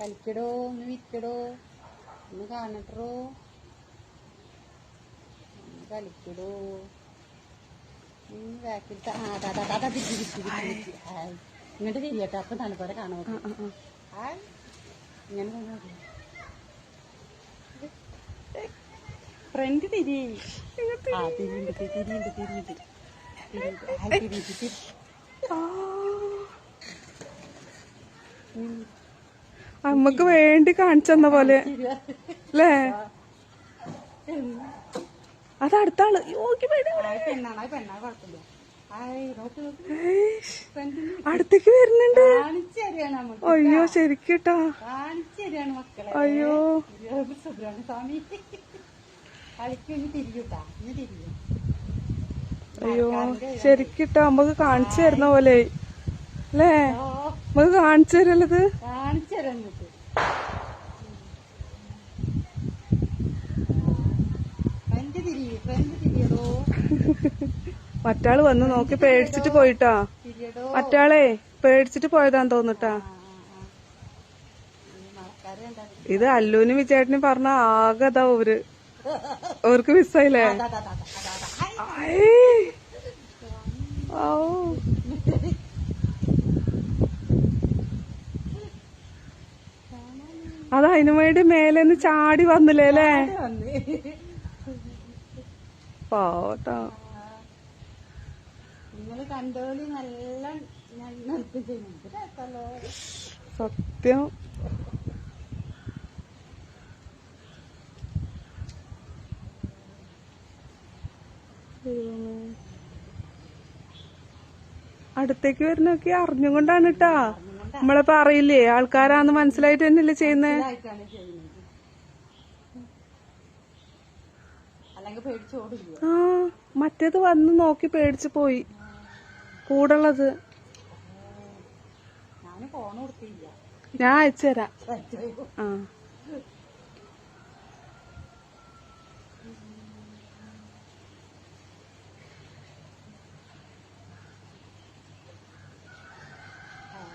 കളിക്കടോ ഒന്ന് വിറ്റടോ ഒന്ന് കാണട്ടോ ഒന്ന് കളിക്കടോ. ആ തിരിച്ച് തിരിച്ച് തിരിച്ച് ഇങ്ങോട്ട് തിരിയട്ടെ അപ്പൊ തണുപ്പോടെ കാണാൻ ഹായ് ഇങ്ങനെ ഫ്രണ്ട് തിരി. ആ തിരിയുണ്ട് തിരിയുണ്ട് തിരിയുണ്ട്. തിരിയുണ്ട്. തിരിയുണ്ട് തിരി. അമ്മയ്ക്ക് വേണ്ടി കാണിച്ചെന്ന പോലെ. അല്ലേ അത് അടുത്ത ആൾ അടുത്തേക്ക് വരുന്നുണ്ട്. അയ്യോ ശരിക്കട്ടോ. അയ്യോ. അയ്യോ ശരിക്കട്ടോ. നമുക്ക് കാണിച്ചു തരുന്ന പോലെ. അല്ലേ നമുക്ക് കാണിച്ചു തരല്ലത് കാണിച്ചു തരാം മറ്റാൾ വന്ന് നോക്കി പേടിച്ചിട്ട് പോയിട്ടാ. മറ്റാളെ പേടിച്ചിട്ട് പോയതാന്ന് തോന്നിട്ടാ. ഇത്? അല്ലൂനും വിചാട്ടിനും പറഞ്ഞ ആകെ അതാ ഓര് ഓർക്ക് മിസ്സായില്ലേ അതാ അതാ അതിനു വേണ്ടി നിന്ന് ചാടി വന്നില്ലേ അല്ലേ? പാവട്ടോ. സത്യം. അടുത്തേക്ക് വരുന്നൊക്കെ അറിഞ്ഞും കൊണ്ടാണ് കേട്ടാ നമ്മളിപ്പോ അറിയില്ലേ? ആൾക്കാരാന്ന് മനസ്സിലായിട്ട് തന്നെയല്ലേ ചെയ്യുന്നേ? ആ മറ്റേത് വന്ന് നോക്കി പേടിച്ചു പോയി. കൂടുള്ളത്. ഞാൻ അയച്ചു കൊടുത്തില്ല. ഞാൻ അയച്ചുതരാം. ആ.